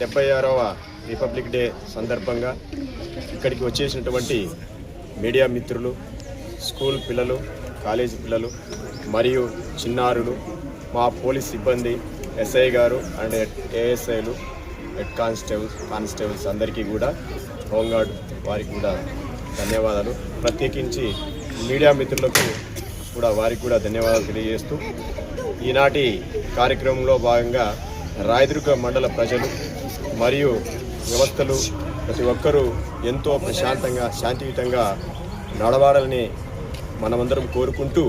డెబ్బై ఆరవ republic day సందర్భంగా ఇక్కడికి వచ్చేసినటువంటి మీడియా మిత్రులు స్కూల్ పిల్లలు కాలేజీ పిల్లలు మరియు చిన్నారులు మా పోలీస్ సిబ్బంది ఎస్ఐ గారు అండ్ ఏఎస్ఐలు హెడ్ కానిస్టేబుల్స్ కానిస్టేబుల్స్ అందరికీ కూడా హోంగార్డ్ వారికి కూడా ధన్యవాదాలు. ప్రత్యేకించి మీడియా మిత్రులకు కూడా వారికి కూడా ధన్యవాదాలు తెలియజేస్తూ ఈనాటి కార్యక్రమంలో భాగంగా రాయదుర్గ మండల ప్రజలు మరియు వ్యవస్థలు ప్రతి ఒక్కరూ ఎంతో ప్రశాంతంగా శాంతియుతంగా నడవాలని మనమందరం కోరుకుంటూ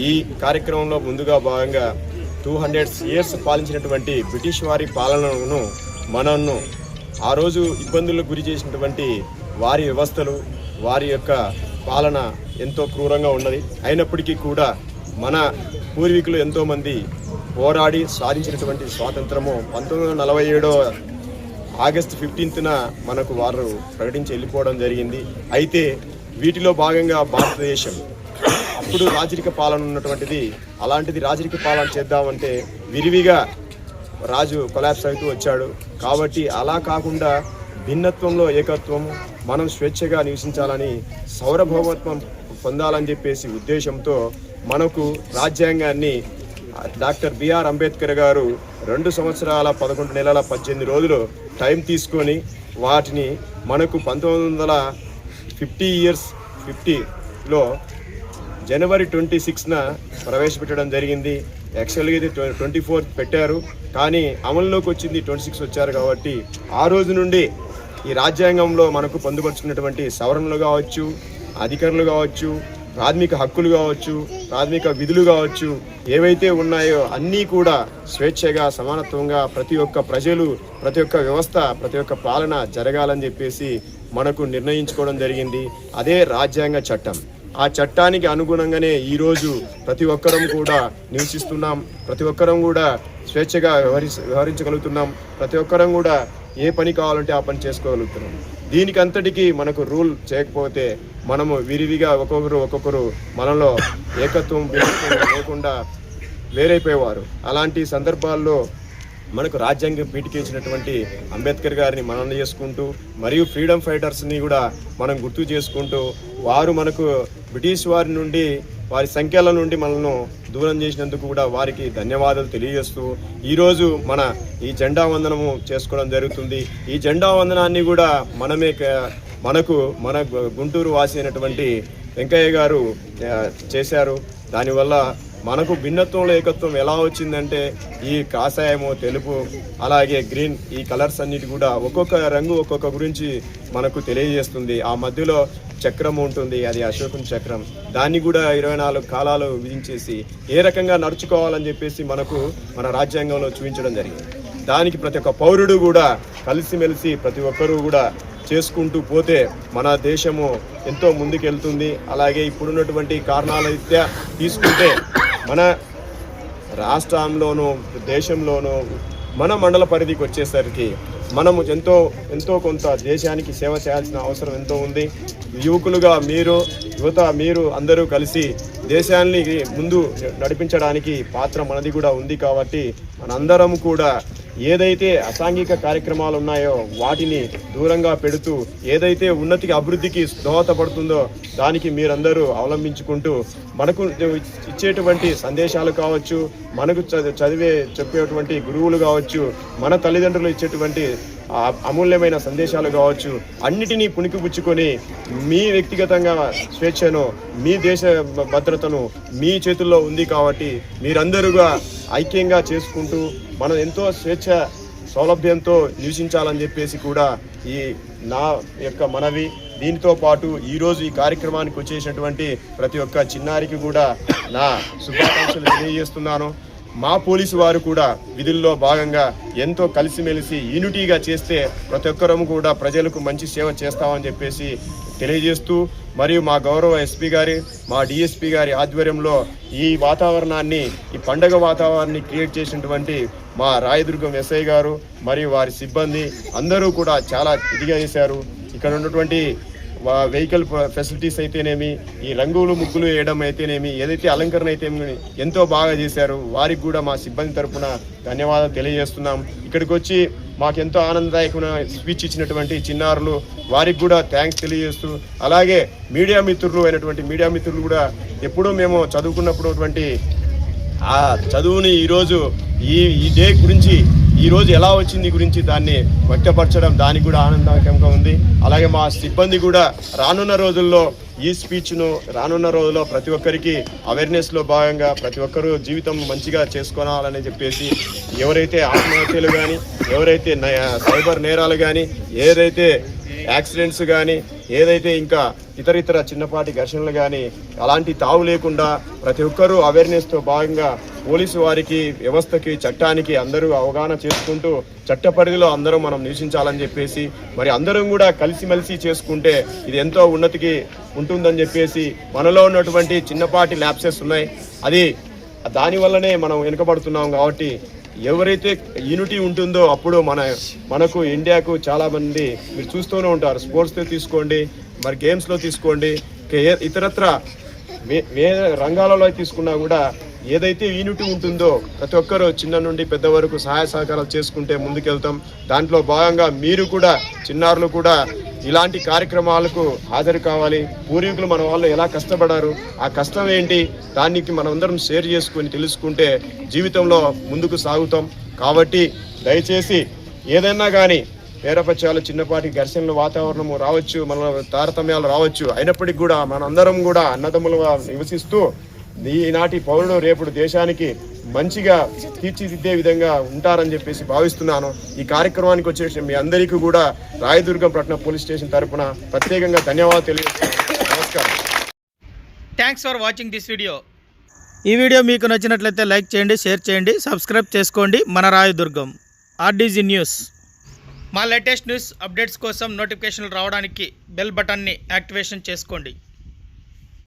ఈ కార్యక్రమంలో ముందుగా భాగంగా టూ హండ్రెడ్ ఇయర్స్ పాలించినటువంటి బ్రిటిష్ వారి పాలనను మనను ఆ రోజు ఇబ్బందులకు గురి చేసినటువంటి వారి వ్యవస్థలు వారి యొక్క పాలన ఎంతో క్రూరంగా ఉన్నది. అయినప్పటికీ కూడా మన పూర్వీకులు ఎంతోమంది పోరాడి సాధించినటువంటి స్వాతంత్రము పంతొమ్మిది వందల నలభై ఏడో ఆగస్ట్ ఫిఫ్టీన్త్న మనకు వారు ప్రకటించి వెళ్ళిపోవడం జరిగింది. అయితే వీటిలో భాగంగా భారతదేశం అప్పుడు రాజరిక పాలన ఉన్నటువంటిది అలాంటిది రాజరిక పాలన చేద్దామంటే విరివిగా రాజు కొలాప్స్ అవుతూ వచ్చాడు. కాబట్టి అలా కాకుండా భిన్నత్వంలో ఏకత్వం మనం స్వేచ్ఛగా నివసించాలని సౌరభౌమత్వం పొందాలని చెప్పేసి ఉద్దేశంతో మనకు రాజ్యాంగాన్ని డాక్టర్ బిఆర్ అంబేద్కర్ గారు రెండు సంవత్సరాల పదకొండు నెలల పద్దెనిమిది రోజులు టైం తీసుకొని వాటిని మనకు పంతొమ్మిది వందల ఫిఫ్టీ ఇయర్స్ ఫిఫ్టీలో జనవరి ట్వంటీ సిక్స్న ప్రవేశపెట్టడం జరిగింది. యాక్చువల్గా ఇది ట్వంటీ ఫోర్ పెట్టారు. కానీ అమల్లోకి వచ్చింది ట్వంటీ సిక్స్ వచ్చారు కాబట్టి ఆ రోజు నుండి ఈ రాజ్యాంగంలో మనకు పొందుపరుచుకున్నటువంటి సవరణలు కావచ్చు అధికారులు కావచ్చు ప్రాథమిక హక్కులు కావచ్చు ప్రాథమిక విధులు కావచ్చు ఏవైతే ఉన్నాయో అన్నీ కూడా స్వేచ్ఛగా సమానత్వంగా ప్రతి ఒక్క ప్రజలు ప్రతి ఒక్క వ్యవస్థ ప్రతి ఒక్క పాలన జరగాలని చెప్పేసి మనకు నిర్ణయించుకోవడం జరిగింది. అదే రాజ్యాంగ చట్టం. ఆ చట్టానికి అనుగుణంగానే ఈరోజు ప్రతి ఒక్కరం కూడా నివసిస్తున్నాం ప్రతి ఒక్కరం కూడా స్వేచ్ఛగా వ్యవహరి వ్యవహరించగలుగుతున్నాం ప్రతి ఒక్కరం కూడా ఏ పని కావాలంటే ఆ పని చేసుకోగలుగుతున్నాం. దీనికి అంతటికి మనకు రూల్ చేయకపోతే మనము విరివిగా ఒక్కొక్కరు ఒక్కొక్కరు మనలో ఏకత్వం లేకుండా వేరైపోయేవారు. అలాంటి సందర్భాల్లో మనకు రాజ్యాంగం పీటికించినటువంటి అంబేద్కర్ గారిని మనం చేసుకుంటూ మరియు ఫ్రీడమ్ ఫైటర్స్ని కూడా మనం గుర్తు చేసుకుంటూ వారు మనకు బ్రిటిష్ వారి నుండి వారి సంఖ్యల నుండి మనల్ని దూరం చేసినందుకు కూడా వారికి ధన్యవాదాలు తెలియజేస్తూ ఈరోజు మన ఈ జెండా వందనము చేసుకోవడం జరుగుతుంది. ఈ జెండా వందనాన్ని కూడా మనమే మనకు మన గు- గుంటూరు వాసి అయినటువంటి వెంకయ్య గారు చేశారు. దానివల్ల మనకు భిన్నత్వంలో ఏకత్వం ఎలా వచ్చిందంటే ఈ కాషాయము తెలుపు అలాగే గ్రీన్ ఈ కలర్స్ అన్నిటి కూడా ఒక్కొక్క రంగు ఒక్కొక్క గురించి మనకు తెలియజేస్తుంది. ఆ మధ్యలో చక్రం ఉంటుంది అది అశోకం చక్రం. దాన్ని కూడా ఇరవై నాలుగు కాలాలు విధించేసి ఏ రకంగా నడుచుకోవాలని చెప్పేసి మనకు మన రాజ్యాంగంలో చూపించడం జరిగింది. దానికి ప్రతి ఒక్క పౌరుడు కూడా కలిసిమెలిసి ప్రతి ఒక్కరూ కూడా చేసుకుంటూ పోతే మన దేశము ఎంతో ముందుకెళ్తుంది. అలాగే ఇప్పుడున్నటువంటి కారణాల రీత్యా తీసుకుంటే మన రాష్ట్రంలోనూ దేశంలోనూ మన మండల పరిధికి వచ్చేసరికి మనము ఎంతో ఎంతో కొంత దేశానికి సేవ చేయాల్సిన అవసరం ఎంతో ఉంది. యువకులుగా మీరు యువత మీరు అందరూ కలిసి దేశాన్ని ముందు నడిపించడానికి పాత్ర మనది కూడా ఉంది కాబట్టి మనందరం కూడా ఏదైతే అసాంఘిక కార్యక్రమాలు ఉన్నాయో వాటిని దూరంగా పెడుతూ ఏదైతే ఉన్నతికి అభివృద్ధికి దోహదపడుతుందో దానికి మీరందరూ అవలంబించుకుంటూ మనకు ఇచ్చేటువంటి సందేశాలు కావచ్చు మనకు చదివే చెప్పేటువంటి గురువులు కావచ్చు మన తల్లిదండ్రులు ఇచ్చేటువంటి అమూల్యమైన సందేశాలు కావచ్చు అన్నిటినీ పుణికిపుచ్చుకొని మీ వ్యక్తిగతంగా స్వేచ్ఛను మీ దేశ భద్రతను మీ చేతుల్లో ఉంది కాబట్టి మీరందరూగా ఐక్యంగా చేసుకుంటూ మనం ఎంతో స్వేచ్ఛ సౌలభ్యంతో నివసించాలని చెప్పేసి కూడా ఈ నా యొక్క మనవి దీనితో పాటు ఈరోజు ఈ కార్యక్రమానికి వచ్చేసినటువంటి ప్రతి ఒక్క చిన్నారికి కూడా నా శుభాకాంక్షలు తెలియజేస్తున్నాను. మా పోలీసు వారు కూడా విధుల్లో భాగంగా ఎంతో కలిసిమెలిసి యూనిటీగా చేస్తే ప్రతి ఒక్కరము కూడా ప్రజలకు మంచి సేవ చేస్తామని చెప్పేసి తెలియజేస్తూ మరియు మా గౌరవ ఎస్పీ గారి మా డిఎస్పీ గారి ఆధ్వర్యంలో ఈ వాతావరణాన్ని ఈ పండగ వాతావరణాన్ని క్రియేట్ చేసినటువంటి మా రాయదుర్గం ఎస్ఐ గారు మరియు వారి సిబ్బంది అందరూ కూడా చాలా ఇదిగా చేశారు. ఇక్కడ ఉన్నటువంటి వెహికల్ ఫెసిలిటీస్ అయితేనేమి ఈ రంగులు ముగ్గులు వేయడం అయితేనేమి ఏదైతే అలంకరణ అయితే ఎంతో బాగా చేశారు వారికి కూడా మా సిబ్బంది తరపున ధన్యవాదాలు తెలియజేస్తున్నాం. ఇక్కడికి వచ్చి మాకెంతో ఆనందదాయకమైన స్పీచ్ ఇచ్చినటువంటి చిన్నారులు వారికి కూడా థ్యాంక్స్ తెలియజేస్తూ అలాగే మీడియా మిత్రులు అయినటువంటి మీడియా మిత్రులు కూడా ఎప్పుడూ మేము చదువుకున్నప్పుడు ఆ చదువుని ఈరోజు ఈ ఈ డే గురించి ఈరోజు ఎలా వచ్చింది గురించి దాన్ని వ్యక్తపరచడం దానికి కూడా ఆనందకరంగా ఉంది. అలాగే మా సిబ్బంది కూడా రానున్న రోజుల్లో ఈ స్పీచ్ను రానున్న రోజుల్లో ప్రతి ఒక్కరికి అవేర్నెస్లో భాగంగా ప్రతి ఒక్కరూ జీవితం మంచిగా చేసుకోవాలని చెప్పేసి ఎవరైతే ఆత్మహత్యలు కానీ ఎవరైతే సైబర్ నేరాలు కానీ ఏదైతే యాక్సిడెంట్స్ కానీ ఏదైతే ఇంకా ఇతర ఇతర చిన్నపాటి ఘర్షణలు కానీ అలాంటి తావు లేకుండా ప్రతి ఒక్కరూ అవేర్నెస్తో భాగంగా పోలీసు వారికి వ్యవస్థకి చట్టానికి అందరూ అవగాహన చేసుకుంటూ చట్ట పరిధిలో అందరూ మనం నివసించాలని చెప్పేసి మరి అందరం కూడా కలిసిమెలిసి చేసుకుంటే ఇది ఎంతో ఉన్నతికి ఉంటుందని చెప్పేసి మనలో ఉన్నటువంటి చిన్నపాటి ల్యాప్సెస్ ఉన్నాయి. అది దానివల్లనే మనం వెనుకబడుతున్నాం కాబట్టి ఎవరైతే యూనిటీ ఉంటుందో అప్పుడు మన మనకు ఇండియాకు చాలామంది మీరు చూస్తూనే ఉంటారు. స్పోర్ట్స్లో తీసుకోండి మరి గేమ్స్లో తీసుకోండి ఇతరత్ర వే వేరే రంగాలలో తీసుకున్నా కూడా ఏదైతే యూనిటీ ఉంటుందో ప్రతి ఒక్కరూ చిన్న నుండి పెద్ద వరకు సహాయ సహకారాలు చేసుకుంటే ముందుకెళ్తాం. దాంట్లో భాగంగా మీరు కూడా చిన్నారులు కూడా ఇలాంటి కార్యక్రమాలకు హాజరు కావాలి. పూర్వీకులు మన వాళ్ళు ఎలా కష్టపడారు ఆ కష్టం ఏంటి దానికి మనమందరం షేర్ చేసుకొని తెలుసుకుంటే జీవితంలో ముందుకు సాగుతాం. కాబట్టి దయచేసి ఏదైనా కానీ పేరపత్యాలు చిన్నపాటి ఘర్షణలు వాతావరణము రావచ్చు మన తారతమ్యాలు రావచ్చు. అయినప్పటికీ కూడా మనందరం కూడా అన్నదమ్ములుగా నివసిస్తూ ఈనాటి పౌరుడు రేపుడు దేశానికి మంచిగా తీర్చిదిద్దే విధంగా ఉంటారని చెప్పేసి భావిస్తున్నాను. ఈ కార్యక్రమానికి వచ్చేసి మీ అందరికీ కూడా రాయదుర్గం పట్టణ పోలీస్ స్టేషన్ తరపున ప్రత్యేకంగా ధన్యవాదాలు తెలియజేస్తున్నాను. నమస్కారం. Thanks for watching this video ఈ వీడియో మీకు నచ్చినట్లయితే లైక్ చేయండి షేర్ చేయండి సబ్స్క్రైబ్ చేసుకోండి. మన రాయదుర్గం ఆర్డీజీ న్యూస్. మా లేటెస్ట్ న్యూస్ అప్డేట్స్ కోసం నోటిఫికేషన్లు రావడానికి బెల్ బటన్ని యాక్టివేషన్ చేసుకోండి.